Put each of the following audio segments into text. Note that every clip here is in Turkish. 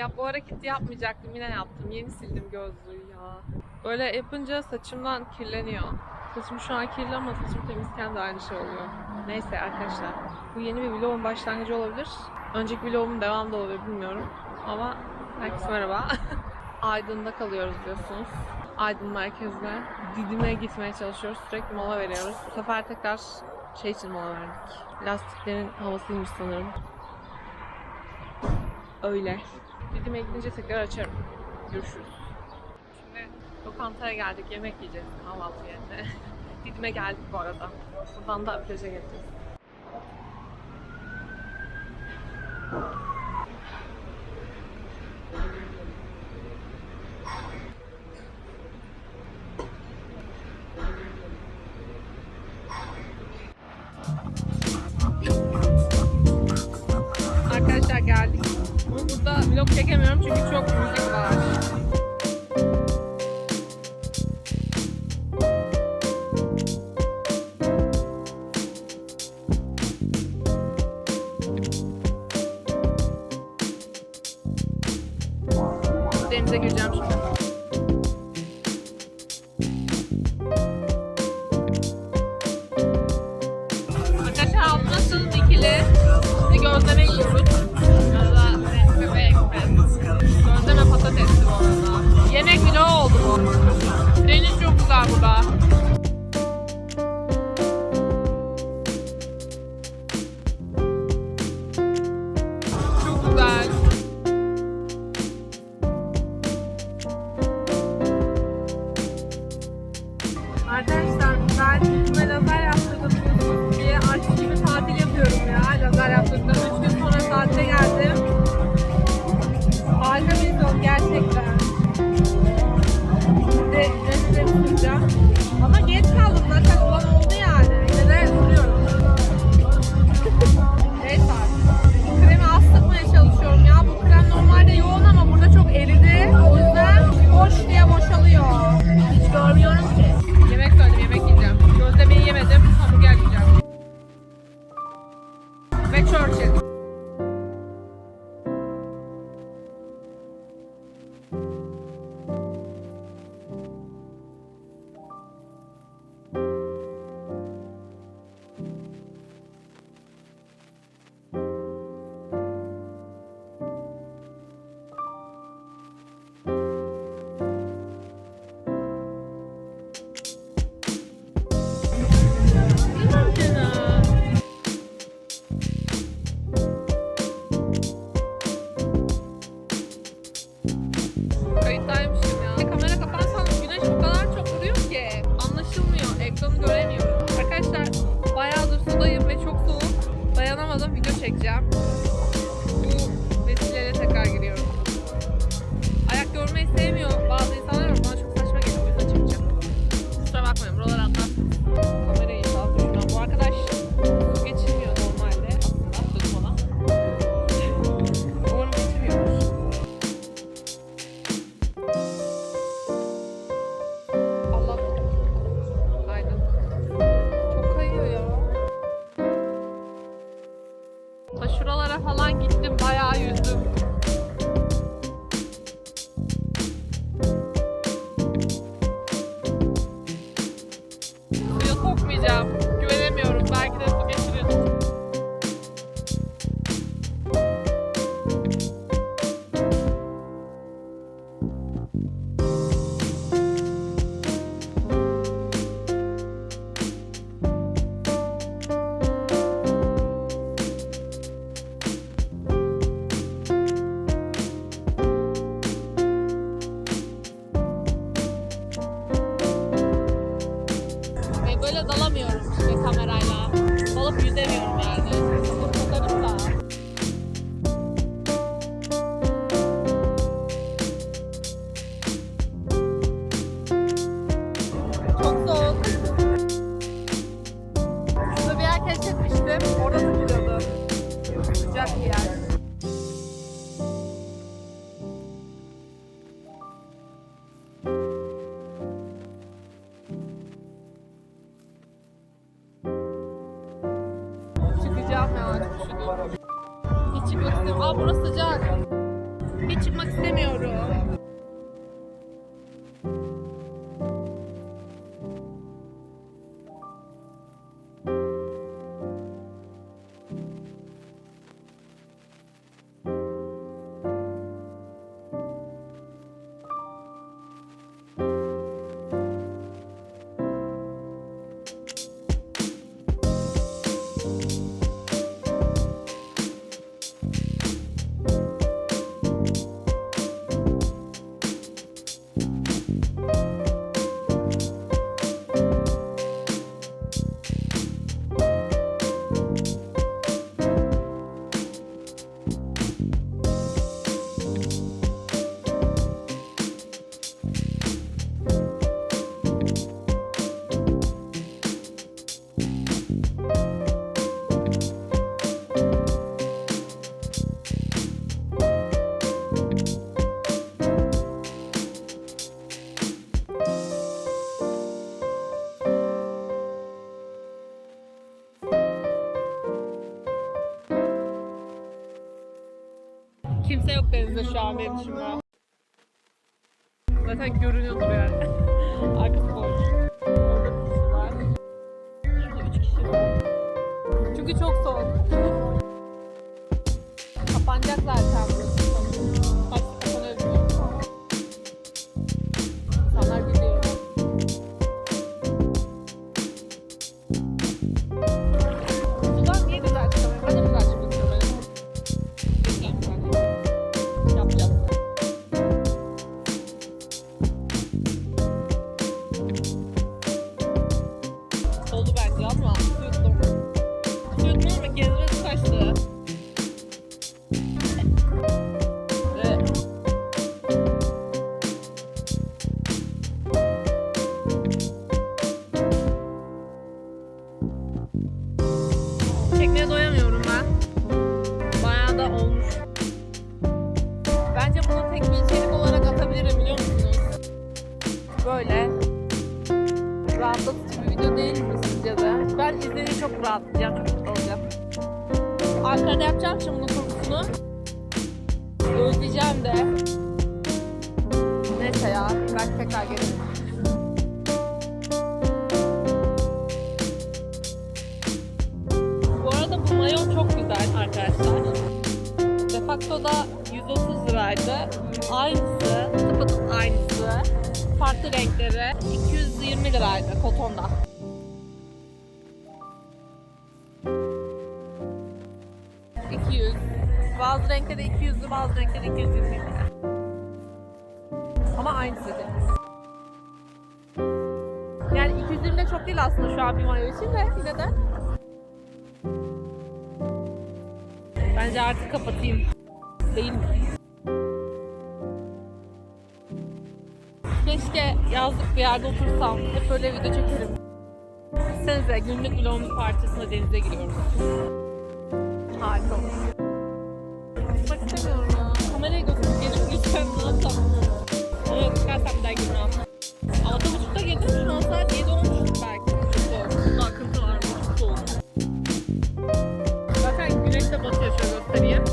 Ya bu hareketi yapmayacaktım yine yaptım. Yeni sildim gözlüğü ya. Böyle yapınca saçımdan kirleniyor. Saçım şu an kirli ama saçım temizken de aynı şey oluyor. Neyse arkadaşlar. Bu yeni bir vlogun başlangıcı olabilir. Önceki vlogumun devamı da olabilir bilmiyorum. Ama herkese merhaba. Aydın'da kalıyoruz diyorsunuz. Aydın merkezde. Didim'e gitmeye çalışıyoruz. Sürekli mola veriyoruz. Bu sefer tekrar şey için mola verdik. Lastiklerin havasıymış sanırım. Öyle. Didim'e gidince tekrar açarım. Görüşürüz. Şimdi lokantaya geldik. Yemek yiyeceğiz kahvaltı yerine. Didim'e geldik bu arada. Buradan da plaja geleceğiz. denize gireceğim şimdi. An benim dışımda. Zaten görünüyordur yani. Arkası boş. Orada kişi var. Şurada üç kişi var. Çünkü çok soğuk. Kapanacak zaten burası. Renkleri 220 liraydı kotonda. ...200. Bazı renkleri 200'lü, bazı renkleri 220 lira. Ama aynısı değil. Yani 220 de çok değil aslında şu an bir mayo için de yine de. Bence artık kapatayım. Değil mi? Keşke yazlık bir yerde otursam. Hep böyle video çekerim. Düşünsenize günlük vlogun bir parçasında denize giriyoruz. Harika olur. Bak istemiyorum ya. Kamerayı götürüp gelip lütfen ne yapsam. Ama çıkarsam bir daha girmem. Altı buçukta geldim şu an saat 7 olmuş belki. Çok soğuk. Burada akıntı var. Zaten güneş batıyor göstereyim.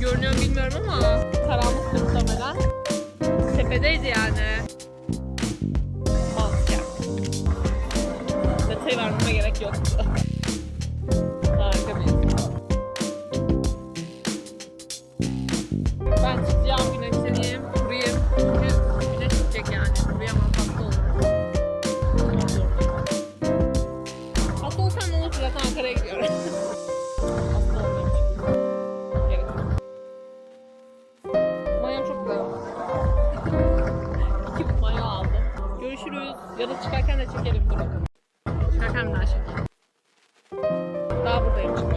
Görünüyor bilmiyorum ama karanlık muhtemelen. Tepedeydi yani. Mantıken. Detay vermeme gerek yoktu. Görüşürüz. Ya da çıkarken de çekelim bunu. Çıkarken daha çekeyim. Daha buradayım çünkü.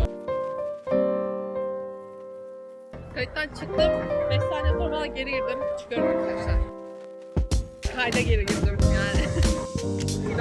Kayıttan çıktım. 5 saniye sonra geri girdim. Çıkıyorum arkadaşlar. Kayda geri girdim yani. Bir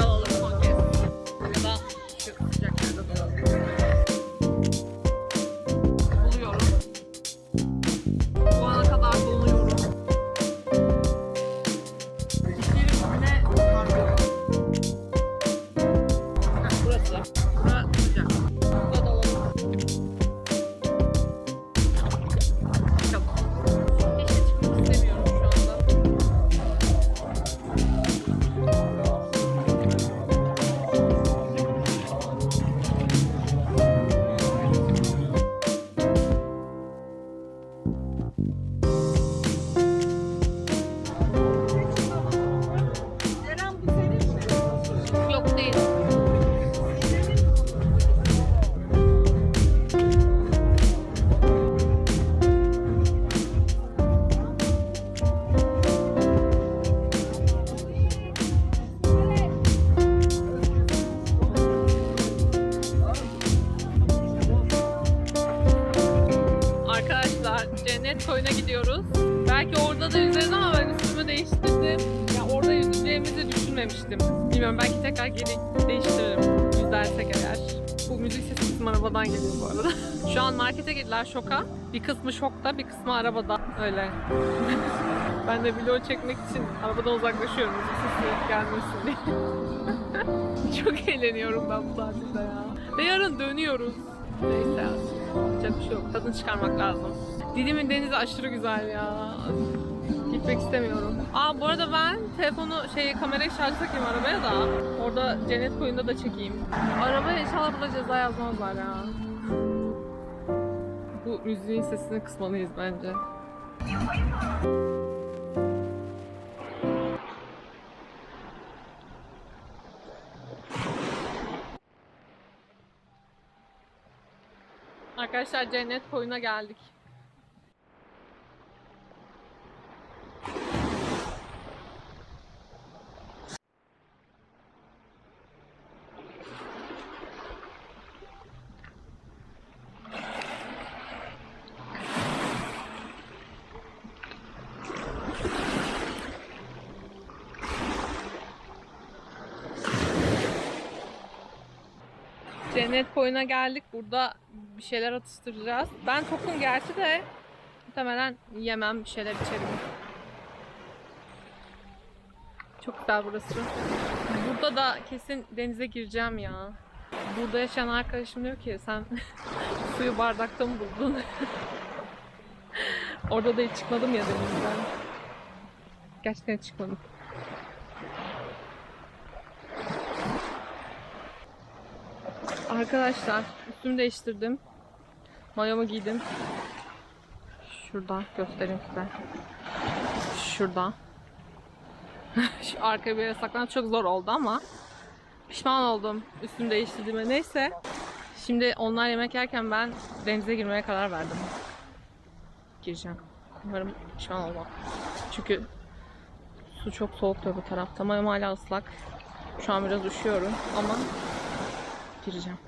geri değiştiririm. Yüzersek eğer. Bu müzik sesi bizim arabadan geliyor bu arada. Şu an markete girdiler şoka. Bir kısmı şokta, bir kısmı arabada. Öyle. ben de video çekmek için arabadan uzaklaşıyorum. Müzik sesi gelmesin diye. Çok eğleniyorum ben bu tatilde ya. Ve yarın dönüyoruz. Neyse yapacak bir şey yok. Tadını çıkarmak lazım. Dilimin denizi aşırı güzel ya. Gitmek istemiyorum. Aa bu arada ben telefonu şey kamerayı şarj takayım arabaya da orada cennet koyunda da çekeyim. Arabaya inşallah burada ceza yazmazlar ya. Bu müziğin sesini kısmalıyız bence. Arkadaşlar cennet koyuna geldik. Cennet koyuna geldik. Burada bir şeyler atıştıracağız. Ben tokum gerçi de muhtemelen yemem bir şeyler içerim. Çok güzel burası. Burada da kesin denize gireceğim ya. Burada yaşayan arkadaşım diyor ki sen suyu bardakta mı buldun? Orada da hiç çıkmadım ya denizden. Gerçekten çıkmadım. Arkadaşlar üstümü değiştirdim. Mayomu giydim. Şurada göstereyim size. Şurada. Şu arkaya bir yere saklan çok zor oldu ama pişman oldum üstümü değiştirdiğime. Neyse. Şimdi onlar yemek yerken ben denize girmeye karar verdim. Gireceğim. Umarım pişman olmam. Çünkü su çok soğuk da bu tarafta. Mayom hala ıslak. Şu an biraz üşüyorum ama gireceğim.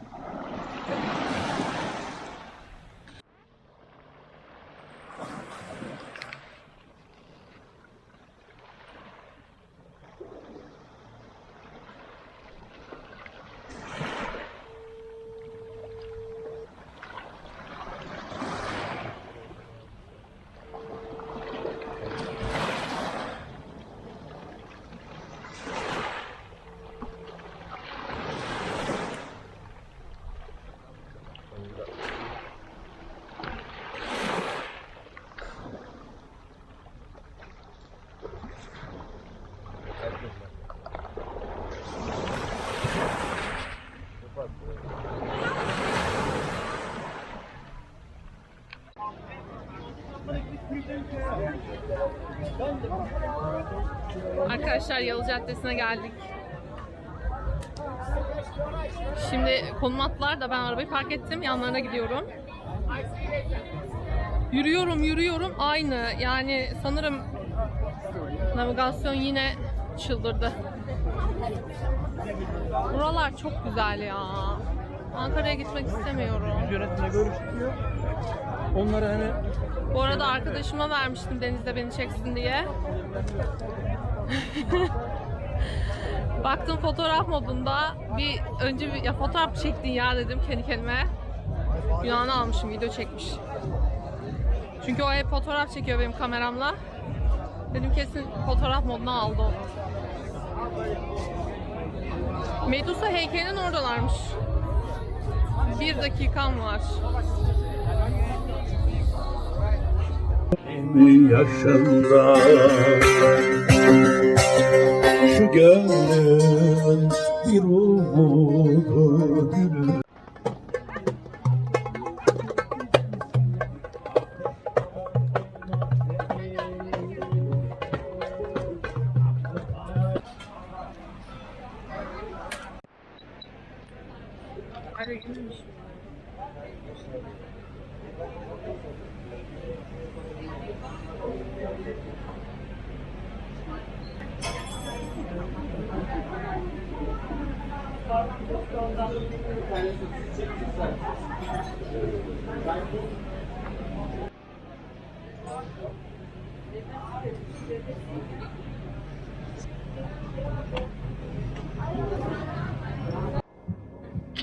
Arkadaşlar Yalı Caddesi'ne geldik. Şimdi konum attılar da ben arabayı park ettim. Yanlarına gidiyorum. Yürüyorum yürüyorum aynı. Yani sanırım navigasyon yine çıldırdı. Buralar çok güzel ya. Ankara'ya gitmek istemiyorum. yönetimle görüştürüyor. Onları hani Bu arada arkadaşıma vermiştim denizde beni çeksin diye. Baktım fotoğraf modunda bir önce bir ya fotoğraf çektin ya dedim kendi kendime. Günahını almışım video çekmiş. Çünkü o hep fotoğraf çekiyor benim kameramla. Dedim kesin fotoğraf moduna aldı onu. Medusa heykelinin oradalarmış. Bir dakikam var. Yirmi yaşında. Şu gönlün bir umudu gülü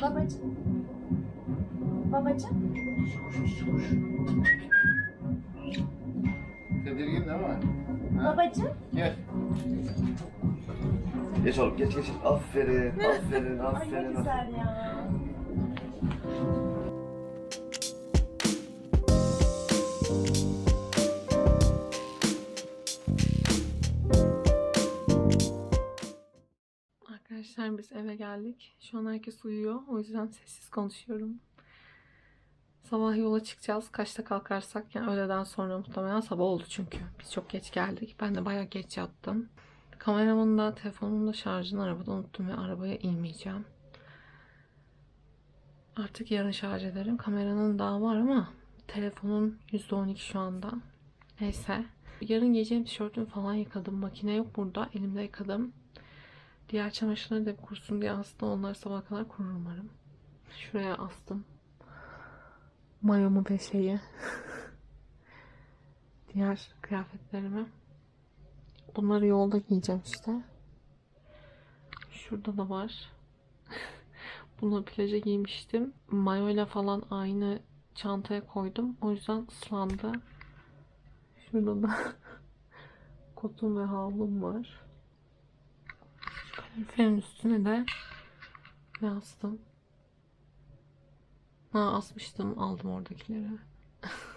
Babacığım. Babacığım. Tedirgin değil mi? Ha? Babacığım. Gel. Geç oğlum geç geç. Aferin, aferin, aferin. Ay ne aferin. güzel ya. Arkadaşlar biz eve geldik. Şu an herkes uyuyor. O yüzden sessiz konuşuyorum. Sabah yola çıkacağız. Kaçta kalkarsak yani öğleden sonra muhtemelen sabah oldu çünkü. Biz çok geç geldik. Ben de bayağı geç yattım. Kameramın da telefonumun da şarjını arabada unuttum ve arabaya inmeyeceğim. Artık yarın şarj ederim. Kameranın daha var ama telefonun %12 şu anda. Neyse. Yarın giyeceğim tişörtümü falan yıkadım. Makine yok burada. Elimde yıkadım. Diğer çamaşırları da kurusun diye aslında onlar sabah kadar kurur umarım. Şuraya astım. Mayomu ve şeyi. Diğer kıyafetlerimi. Bunları yolda giyeceğim işte. Şurada da var. Bunu plaja giymiştim. Mayoyla falan aynı çantaya koydum. O yüzden ıslandı. Şurada da kotum ve havlum var. Kaloriferin üstüne de ne astım? Ha asmıştım aldım oradakileri.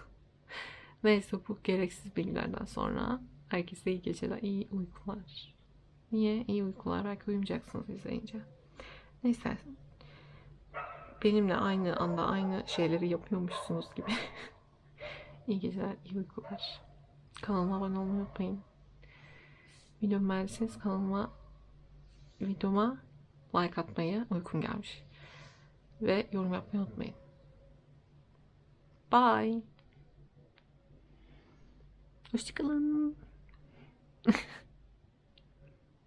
Neyse bu gereksiz bilgilerden sonra herkese iyi geceler, iyi uykular. Niye? İyi uykular. Belki uyumayacaksınız izleyince. Neyse. Benimle aynı anda aynı şeyleri yapıyormuşsunuz gibi. iyi geceler, iyi uykular. Kanalıma abone olmayı unutmayın. Videomu beğendiyseniz kanalıma videoma like atmayı uykum gelmiş. Ve yorum yapmayı unutmayın. Bye. Hoşçakalın.